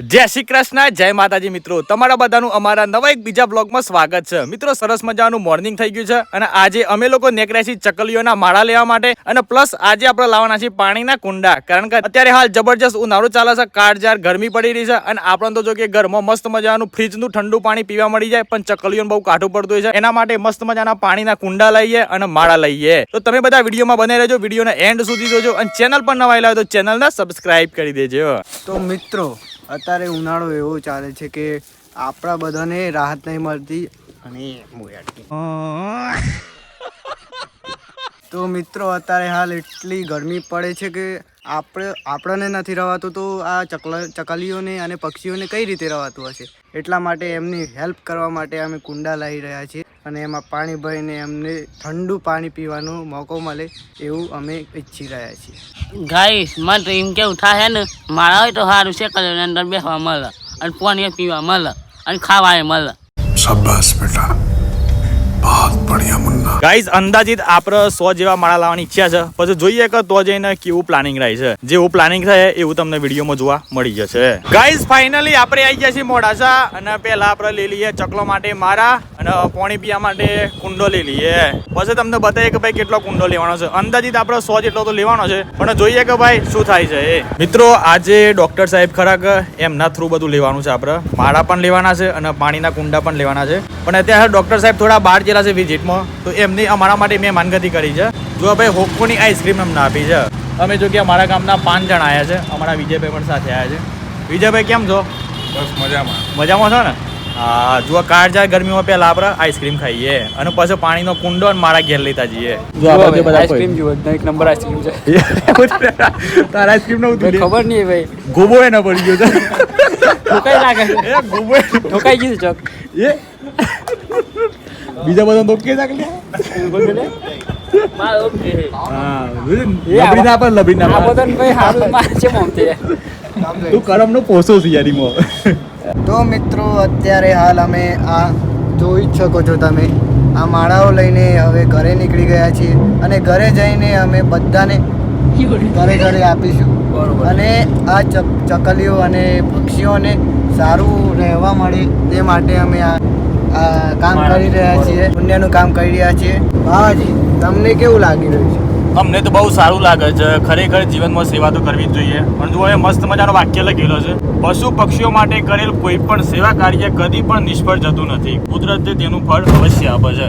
જય શ્રી કૃષ્ણ, જય માતાજી મિત્રો. તમારા બધાનું અમારા નવા એક બીજા બ્લોગમાં સ્વાગત છે. મિત્રો, સરસ મજાનું મોર્નિંગ થઈ ગયું છે અને આજે અમે લોકો નીકળ્યા છીએ ચકલીઓના માળા લેવા માટે અને પ્લસ આજે આપણે લાવવાના છીએ પાણીના કુંડા. કારણ કે અત્યારે હાલ જબરજસ્ત ઉનાળો ચાલે છે કાળજાર ગરમી પડી રહી છે અને આપણને તો જો કે ઘરમાં મસ્ત મજાનું ફ્રીજનું ઠંડુ પાણી પીવા મળી જાય, પણ ચકલીઓને બહુ કાઠું પડતું હોય છે. એના માટે મસ્ત મજાના પાણીના કુંડા લઈએ અને માળા લઈએ. તો તમે બધા વિડીયોમાં બને રહેજો, વિડીયોના એન્ડ સુધી જોજો અને ચેનલ પણ નવા આવ્યા તો ચેનલને સબસ્ક્રાઇબ કરી દેજો. તો મિત્રો અત્યારે ઉનાળો એવો ચાલે છે કે આપણા બધાને રાહત નહીં મળતી અને તો મિત્રો અત્યારે હાલ એટલી ગરમી પડે છે કે આપણે આપણને નથી રવાતું તો આ ચકલા ચકલીઓને અને પક્ષીઓને કઈ રીતે રવાતું હશે? એટલા માટે એમની હેલ્પ કરવા માટે અમે કુંડા લાવી રહ્યા છીએ. અને એમાં પાણી ભરીને અમને ઠંડુ પાણી પીવાનો મોકો મળે એવું અમે ઈચ્છી રહ્યા છીએ. ગાઈસ મને તો એમ કેવું થાય ને મારા હોય તો સારું છે કલર અંદર બેસવા મળે અને પાણી પીવા મળે અને ખાવા મળે. શાબાશ બેટા. बहुत बढ़िया मुन्ना ગાઈઝ અંદાજિત આપણે સો જેવા માળા લાવવાની ઈચ્છા છે પછી જોઈએ કે તો જઈને કેવું પ્લાનિંગ રહે છે જેવું પ્લાનિંગ થાય એવું તમને વિડીયોમાં જોવા મળી જશે ગાઈઝ ફાઇનલી આપણે આવી ગયા છીએ મોડાસા અને પહેલા આપણે લઈ લઈએ ચકલો માટે મારા અને પાણી પીવા માટે કુંડો લઈ લઈએ પછી તમને બતાવીએ કે ભાઈ કેટલો કુંડો લેવાનો છે અંદાજિત આપણે સો જેટલો તો લેવાનો છે પણ જોઈએ કે ભાઈ શું થાય છે એ મિત્રો આજે ડોક્ટર સાહેબ ખરા કે એમના થ્રુ બધું લેવાનું છે આપણે માળા પણ લેવાના છે અને પાણીના કુંડા પણ લેવાના છે પણ અત્યારે ડોક્ટર સાહેબ થોડા બહાર પહોંચેલા છે વિઝિટમાં તો એમની અમારા માટે મેં માનગતી કરી છે. જો ભાઈ હોકોની આઈસ્ક્રીમ એમને આપી છે અમે જો કે અમારા ગામના પાંચ જણ આવ્યા છે અમારા વિજયભાઈ પણ સાથે આવ્યા છે. વિજયભાઈ કેમ છો? બસ મજામાં. મજામાં છો ને? હા જુઓ કાળજાળ ગરમીમાં પહેલા આપણે આઈસ્ક્રીમ ખાઈએ અને પછી પાણીનો કુંડો અને મારા ઘેર લેતા જઈએ. જો આઈસ્ક્રીમ જુઓ એક નંબર આઈસ્ક્રીમ છે. તારા આઈસ્ક્રીમ નો ખબર નહીં ભાઈ. ગોબો એના પડી ગયો છે. ઠોકાઈ લાગે ઠોકાઈ ગયું ચોક. એ બીજા બધા તો કે લે મમતી તું કરમ નો પોસો છે યારી મો તો મિત્રો અત્યારે હાલ અમે આ જોઈ જ શકો છો તમે. આ માળાઓ લઈને હવે ઘરે નીકળી ગયા છીએ અને ઘરે જઈને અમે બધાને ઘરે ઘરે આપીશું. અને આ ચકલીઓ અને પક્ષીઓને સારું રહેવા મળે તે માટે અમે આ કામ કરી રહ્યા છીએ પુણ્યનું કામ કરી રહ્યા છીએ. બાબાજી તમને કેવું લાગી રહ્યું છે? અમને તો બહુ સારું લાગે છે. ખરેખર જીવનમાં સેવા તો કરવી જ જોઈએ. પણ જો એ મસ્ત મજાનો વાક્ય લખેલો છે પશુ પક્ષીઓ માટે કરેલ કોઈ પણ સેવા કાર્ય કદી પણ નિષ્ફળ જતું નથી. કુદરતે તેનું ફળ અવશ્ય આપે છે.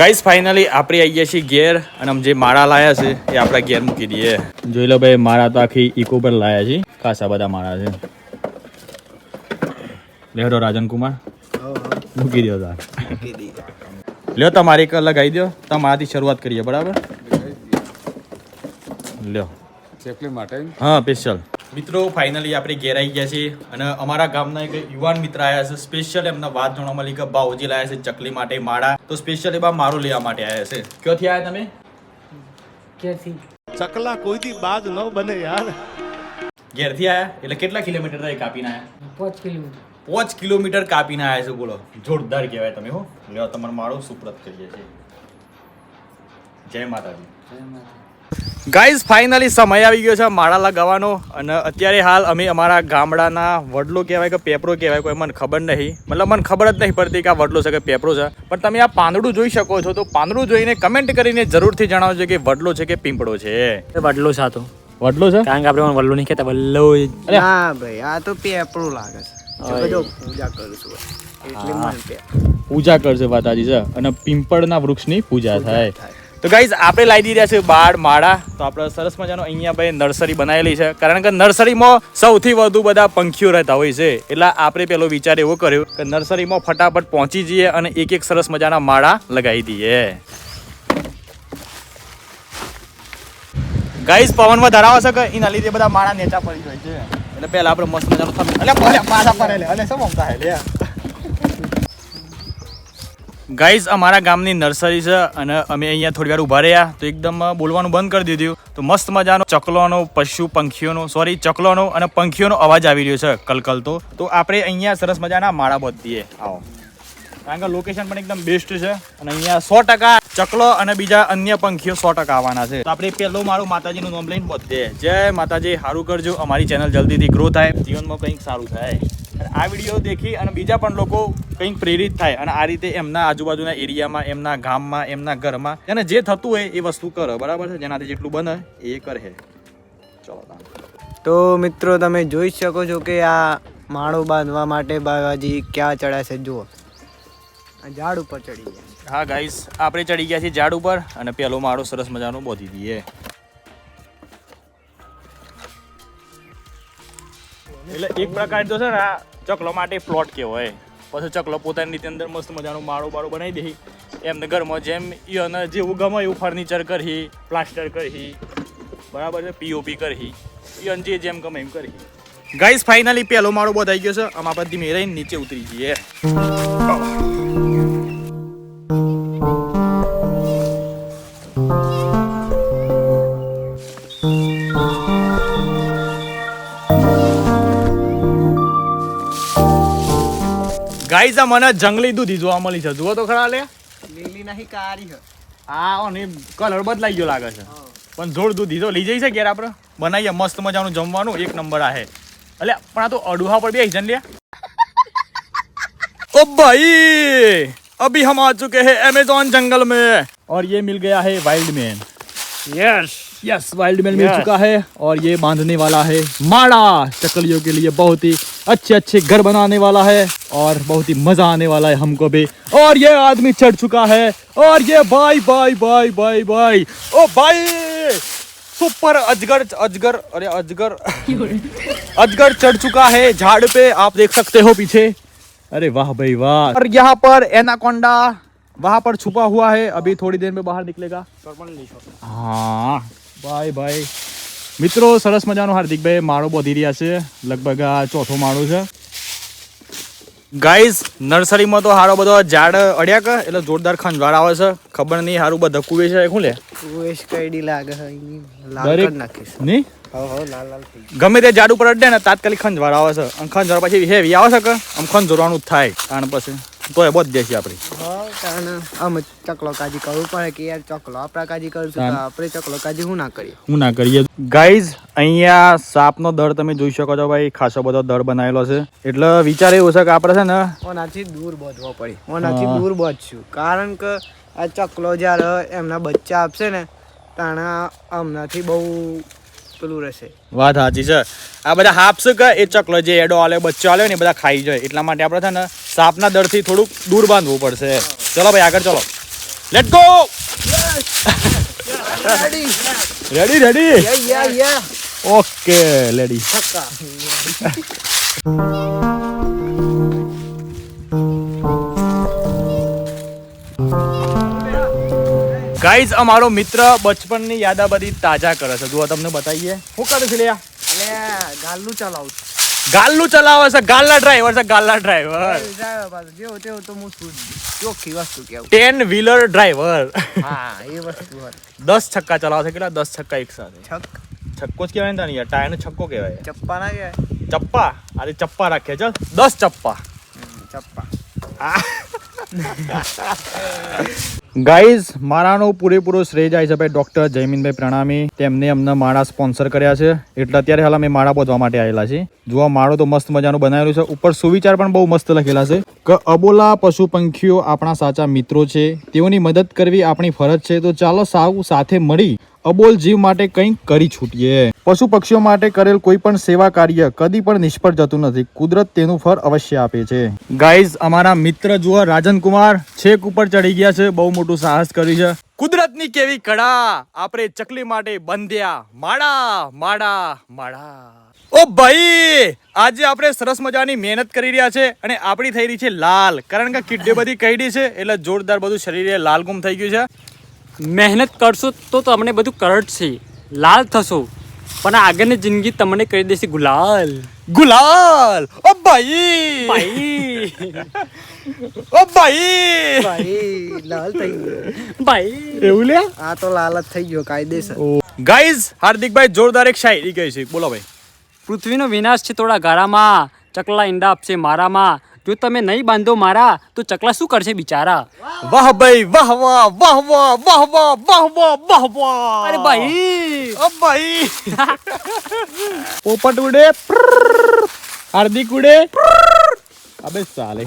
ગાઈસ ફાઇનલી આપણે આવીએ છીએ ઘેર અને આમ જે માળા લાયા છે એ આપણા ઘેર મૂકી દઈએ. જોઈ લો ભાઈ માળા તો આખી ઇકો પર લાયા છે. ખાસા બધા માળા છે. લેહરો રાજનકુમાર. મૂકી દો તાર. લ્યો તમારી એક અલગ આવી દો. તમારાથી શરૂઆત કરીએ બરાબર? લ્યો. માટે? હા સ્પેશિયલ મિત્રો ફાઇનલી આપણે ઘેર આવી ગયા છીએ અને અમારા ગામના એક યુવાન મિત્ર આવ્યા છે. સ્પેશિયલ એમના વાત જાણવા મળી કે બાઉજી લાયા છે ચકલી માટે માળા. તો સ્પેશિયલ એવા મારું લેવા માટે આવ્યા છે. ક્યાંથી આવ્યા તમે? ચકલા કોઈ થી બાજ ન બને યાર. ઘેરથી આવ્યા એટલે કેટલા કિલોમીટર થાય કાપીને આવ્યા પાંચ કિલોમીટર. પાંચ કિલોમીટર કાપીને આવ્યા છે બોલો. જોરદાર કહેવાય તમે હો. લેવા તમારો માળો સુપ્રત કરીએ છીએ. જય માતાજી. ગાઈઝ ફાઇનલી સમય આવી ગયો છે માળા લગાવવાનો અને અત્યારે હાલ અમે અમારા ગામડાના વડલો કહેવાય કે પેપરો કહેવાય કોઈ મને ખબર નહીં. મતલબ મને ખબર જ નહીં પડતી કે આ વડલો છે કે પેપરો છે. પણ તમે આ પાંદડું જોઈ શકો છો તો પાંદડું જોઈને કમેન્ટ કરીને જરૂરથી જણાવજો કે વડલો છે કે પીંપળો છે. વડલો છે તો. વડલો છે? કારણ કે આપણે વડલો નહીં કહેતા વડલો હા ભાઈ આ તો પેપરો લાગે છે. પૂજા કરું છું. એટલે મને પૂજા કરશે માતાજી છે. અને પીંપળના વૃક્ષની પૂજા થાય. થાય. તો ગાઈઝ આપણે લાવી દીધા છે બાળ માળા. તો આપણે સરસ મજાનો અહીંયા ભાઈ નર્સરી બનાવેલી છે. કારણ કે નર્સરીમાં સૌથી વધુ બધા પંખીઓ રહેતા હોય છે. એટલે આપણે પેલો વિચાર એવો કર્યો કે નર્સરીમાં ફટાફટ પહોંચી જઈએ અને એક એક સરસ મજાના માળા લગાવી દઈએ. ગાઈઝ પવનમાં ધરાવે છે કે એના લીધે બધા માળા નેચા પડી જાય છે? એટલે પહેલા આપણે મસ્ત મજાનો થંભ એટલે પડે પાછા પડે લે અને શું મમતા લે ગાઈઝ અમારા ગામની નર્સરી છે અને અમે અહીંયા થોડી વાર ઊભા રહ્યા, તો એકદમ બોલવાનું બંધ કરી દીધું. તો મસ્ત મજાનો ચકલોનો, પશુ પંખીઓનો સોરી ચકલોનો અને પંખીઓનો અવાજ આવી રહ્યો છે કલકલતો તો. આપણે અહીંયા સરસ મજાના માળા બધીએ. આવો. કારણ કે લોકેશન પણ એકદમ બેસ્ટ છે અને અહીંયા સો ટકા ચકલો અને બીજા અન્ય પંખીઓ સો ટકા આવવાના છે. તો આપણે પહેલું મારું માતાજીનું નામ લઈને બધે. જય માતાજી, સારું કરજો. અમારી ચેનલ જલ્દીથી ગ્રો થાય. જીવનમાં કંઈક સારું થાય. આ વીડિયો દેખી અને બીજા પણ લોકો કંઈક પ્રેરિત થાય. અને આ રીતે એમના આજુબાજુના એરિયામાં, એમના ગામમાં, એમના ઘરમાં અને જે થતું હોય એ વસ્તુ કરે. બરાબર છે? જેનાથી જેટલું બને એ કરે ચલો તો મિત્રો, તમે જોઈ શકો છો કે આ માળો બાંધવા માટે બાવાજી ક્યાં ચડ્યા છે? જુઓ. ઝાડ ઉપર ચડી ગયા હા ગાઈસ આપણે ચડી ગયા છીએ ઝાડ ઉપર અને પેલો માળો સરસ મજાનો બોધી દઈએ. એટલે એક પ્રકાર તો છે ને આ ચકલો માટે પ્લોટ કહેવાય. પછી ચકલો પોતાની રીતે અંદર મસ્ત મજાનો માળો બાળો બનાવી દે. એમને ઘરમાં જેમ એને જેવું ગમે એવું ફર્નિચર કરી પ્લાસ્ટર કરી બરાબર છે પીઓપી કરી એને જે જેમ ગમે એમ કરી ગાઈસ ફાઇનલી પેલો માળો બધાઈ ગયો છે. આમાં પર ધીમે રહીને નીચે ઉતરી જઈએ. ગાઈઝ આ મને જંગલી દૂધી જોવા મળી છે જુઓ તો ખરા લે લીલી નહીં કારી છે આ ઓને કલર બદલાઈ ગયો લાગે છે પણ જોડ દૂધી તો લઈ જઈ છે ઘેર આપણે બનાવીએ મસ્ત મજાનું જમવાનું એક નંબર આ હે અલે પણ આ તો અડુહા પર બે જન લે ओ भाई अभी हम आ चुके हैं अमेजोन जंगल में और ये मिल गया है wild man yes yes wild man मिल Yes. चुका है और ये बांधने वाला है माड़ा चकलियों के लिए बहुत ही अच्छे अच्छे घर बनाने वाला है और बहुत ही मज़ा आने वाला है हमको भी। और ये आदमी चढ़ चुका है और ये बाई बाई बाई बाई बाई ओ बाई सुपर अजगर अजगर अरे अजगर। अजगर चढ़ चुका है झाड़ पे आप देख सकते हो पीछे। अरे वाह भाई वाह। और यहाँ पर एनाकोंडा वहाँ पर छुपा हुआ है अभी थोड़ी देर में बाहर निकलेगा। हाँ। Bye bye. મિત્રો સરસ મજાનો હાર્દિકભાઈ માળો બોધી રહ્યા છે. લગભગ આ ચોથો માળો છે. ગાઈઝ નર્સરીમાં તો હારો બધો ઝાડ અડ્યા કે? એટલે જોરદાર ખંજવાળ આવે છે. ખબર નહીં હારું બધા કુવે છે શું લે. ગમે તે ઝાડ ઉપર અડે ને તાત્કાલિક ખંજવાળ આવે છે. અને ખંજવાળ પછી હેવી આવે છે કે? આમ ખંજોરવાનું જ થાય. કારણ પછી. તો એ બોધ દેશી આપણી. આમ ચકલો કાજી કરવું પડે કે યાર ચકલો આપણા કાજી કરશું તો આપણે ચકલો કાજી હું ના કરીએ? હું ના કરીએ. ગાઈઝ અહીંયા સાપનો દર તમે જોઈ શકો છો ભાઈ ખાસો બધો દર બનાવેલો છે. એટલે વિચાર એવો છે કે આપણે છે ને ઓનાથી દૂર બોધવો પડે. ઓનાથી દૂર બોધશું. કારણ કે આ ચકલો જ્યારે એમના બચ્ચા આપશે ને તાણા આમનાથી બહુ પેલું રહેશે. વાત સાચી છે. આ બધા હાપશે કે એ ચકલો જે એડો આલે બચ્ચો આલે ને એ બધા ખાઈ જાય. એટલા માટે આપણે છે ને સાપના દરથી થોડુંક દૂર બાંધવું પડશે. ચલો ભાઈ, આગળ ચલો. Let go ready ready okay lady guys અમારો મિત્ર બચપનની યાદા બધી તાજા કરે છે. જુઓ, તમને બતાવીએ. શું કરે છે, લ્યા? ગાલનું ચલાવું. ગાલનું ચલાવે છે ગાલના ડ્રાઈવર છે ગાલના ડ્રાઈવર. જેવો તેવો તો હું છું ચોખ્ખી વસ્તુ કેવું ટેન વ્હીલર ડ્રાઈવર હા એ વસ્તુ દસ છક્કા ચલાવે છે કેટલા? દસ છક્કા એક સાથે. છક છક્કો જ કહેવાય ને તાની યાર ટાયરનો છક્કો કહેવાય. ચપ્પા ના કહેવાય? ચપ્પા? અરે ચપ્પા રાખે છે દસ ચપ્પા. ચપ્પા. ગાઈઝ, મારાનો પૂરેપૂરો શ્રેય જાય છે ભાઈ ડોક્ટર જયમીનભાઈ પ્રણામી. તેમને અમને માળા સ્પોન્સર કર્યા છે. એટલે અત્યારે હાલ અમે માળા બોધવા માટે આવેલા છે જોવા માળો તો મસ્ત મજાનું બનાવેલું છે. ઉપર સુવિચાર પણ બહુ મસ્ત લખેલા છે કે અબોલા પશુ પંખીઓ આપણા સાચા મિત્રો છે. તેઓની મદદ કરવી આપણી ફરજ છે. તો ચાલો સાવ સાથે મળી અબોલ જીવ માટે કંઈક કરી છૂટીએ. પશુ પક્ષીઓ માટે કરેલ કોઈ પણ સેવા કાર્ય કદી પણ નિષ્ફળ જતું નથી. કુદરત તેનું ફળ અવશ્ય આપે છે. ગાઈઝ અમારા મિત્ર જુઓ, રાજનકુમાર છેક ઉપર ચડી ગયા છે. બહુ મોટું સાહસ કર્યું છે. કુદરતની કેવી કળા? આપણે ચકલી માટે બંધ્યા. માળા માળા માળા. ઓ ભાઈ, આજે આપણે સરસ મજાની મહેનત કરી રહ્યા છે અને આપણી થઈ રહી છે લાલ. કારણ કે કિડની બધી કઈડી છે, એટલે જોરદાર બધું શરીરે લાલ ગુમ થઈ ગયું છે. મહેનત કરશો તો તમને બધું કરડશે લાલ થશો. પણ આગળની જિંદગી તમને કરી દેશે ગુલાલ. ગુલાલ! ઓ ભાઈ! ભાઈ. ઓ ભાઈ! ભાઈ લાલ થઈ ગયો. ભાઈ. એવું લે આ તો લાલ જ થઈ ગયો કાયદેસર. ગાઈઝ હાર્દિકભાઈ જોરદાર એક શાયરી ગઈ છે. બોલો ભાઈ. પૃથ્વીનો વિનાશ છે થોડા ગાળામાં. ચકલા ઈંડા આપશે મારામાં. જો તમે નહીં બાંધો મારા તો ચકલા શું કરશે બિચારા? વાહ ભાઈ વાહ વાહ વાહ વાહ વાહ વાહ વાહ વાહ વાહ વાહ. અરે ભાઈ. ઓ ભાઈ. પોપટ ઉડે હાર્દિક ઉડે અબે સાલે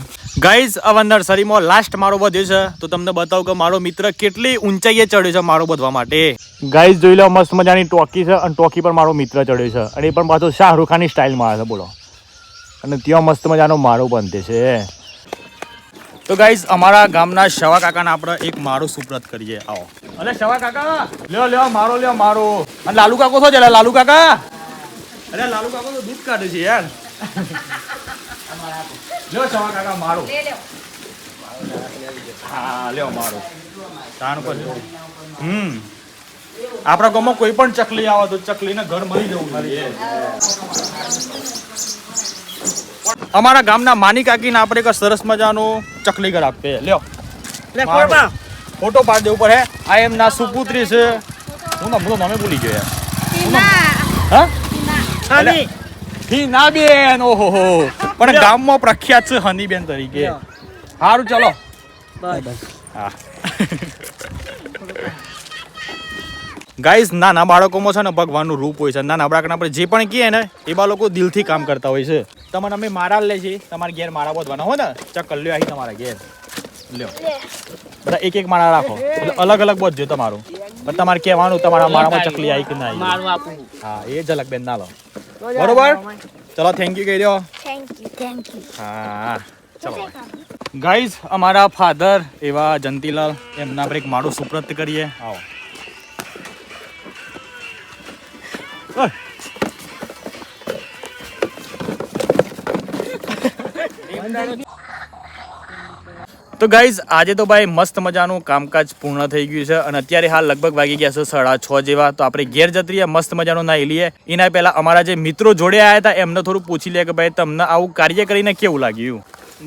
ગાઈઝ હવે નર્સરીમાં લાસ્ટ મારો વધ્યો છે. તો તમને બતાવું કે મારો મિત્ર કેટલી ઊંચાઈએ ચડ્યો છે મારો બધવા માટે. ગાઈઝ જોઈ લો મસ્ત મજાની ટોકી છે અને ટોકી પર મારો મિત્ર ચડ્યો છે. અને એ પણ પાછો શાહરૂખ ખાનની સ્ટાઇલમાં આવે છે બોલો. અને ત્યાં મસ્ત મજાનો માળો બનતે છે. તો ગાઈઝ અમારા ગામના શવા કાકાને આપણે એક મારો સુપ્રત કરીએ. આવો. અલે શવા કાકા લ્યો લ્યો મારો લ્યો મારો. અને લાલુ કાકો શું છે લાલુ કાકા? અરે લાલુ કાકો તો દૂધ કાઢે છે યાર. લ્યો શવા કાકા મારો. હા લ્યો મારો. તાણ પર લ્યો. હમ. આપણા ગામમાં કોઈ પણ ચકલી આવે તો ચકલીને ઘર મળી જવું જોઈએ. અમારા ગામના માની કાકીને આપણે એક સરસ મજાનું ચકલી ઘર આપીએ. લ્યો. ફોટો પાડ ઉપર હે. આ એમના સુપુત્રી છે. હું ના નામે ભૂલી ગયો યાર હિના બેન ઓહો હો. પણ ગામમાં પ્રખ્યાત છે હનીબેન તરીકે. સારું ચલો. હા. ગાઈઝ નાના બાળકોમાં છે ને ભગવાનનું રૂપ હોય છે. નાના બાળકને આપણે જે પણ કહીએ ને એ બા લોકો દિલથી કામ કરતા હોય છે. તમને અમે મારા લે છે. તમારે ઘેર મારા બોધવાના. બનાવો ને? ચક્કર લ્યો અહીં તમારા ઘેર. લ્યો. બધા એક એક માળા રાખો. એટલે અલગ અલગ બોધજો તમારું. પણ તમારે કહેવાનું તમારા માળામાં ચકલી આવી કે ના આવી? હા એ ઝલક બેન ના લો. બરોબર? ચલો થેન્ક યુ કહી દો. થેન્ક યુ થેન્ક યુ હા. ચલો ગાઈઝ અમારા ફાધર એવા જંતીલાલ એમના પર એક માળું સુપ્રત કરીએ. આવો. તો ગાઈઝ, આજે તો ભાઈ મસ્ત મજાનું કામકાજ પૂર્ણ થઈ ગયું છે અને અત્યારે હાલ લગભગ વાગી ગયા છે સાડા છ જેવા. તો આપણે ઘેર જતી રહીએ મસ્ત મજાનું નાહી લઈએ. એના પહેલા અમારા જે મિત્રો જોડે આવ્યા હતા, એમને થોડું પૂછી લે કે ભાઈ તમને આવું કાર્ય કરીને કેવું લાગ્યું?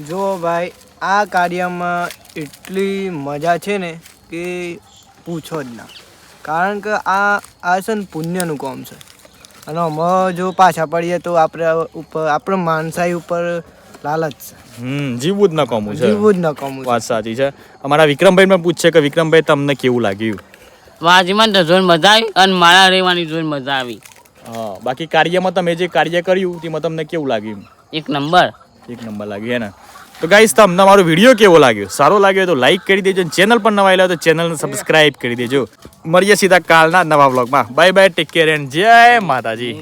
જો ભાઈ, આ કાર્યમાં એટલી મજા છે ને કે પૂછો જ ના. કારણ કે આ આ છે ને પુણ્યનું કામ છે. અને અમે જો પાછા પડીએ તો આપણે ઉપર, આપણે માનસાઈ ઉપર લાલચ છે. હમ જીવવું જ ન કમું છે. જીવવું જ નકામું વાત સાચી છે. અમારા વિક્રમભાઈ પણ પૂછશે કે વિક્રમભાઈ તમને કેવું લાગ્યું? વાજીમાં તો જોઈને મજા આવી અને મારા રહેવાની જોઈને મજા આવી. હા બાકી કાર્યમાં તમે જે કાર્ય કર્યું તેમાં તમને કેવું લાગ્યું? એક નંબર. એક નંબર લાગ્યું હે ને? તો ગાઈસ તમને મારો વીડિયો કેવો લાગ્યો? સારો લાગ્યો તો લાઈક કરી દેજો ચેનલ પર નવા આવ્યા તો ચેનલને સબસ્ક્રાઇબ કરી દેજો. મળીએ સીધા કાલના નવા વ્લોગમાં bye bye take care and જય માતાજી.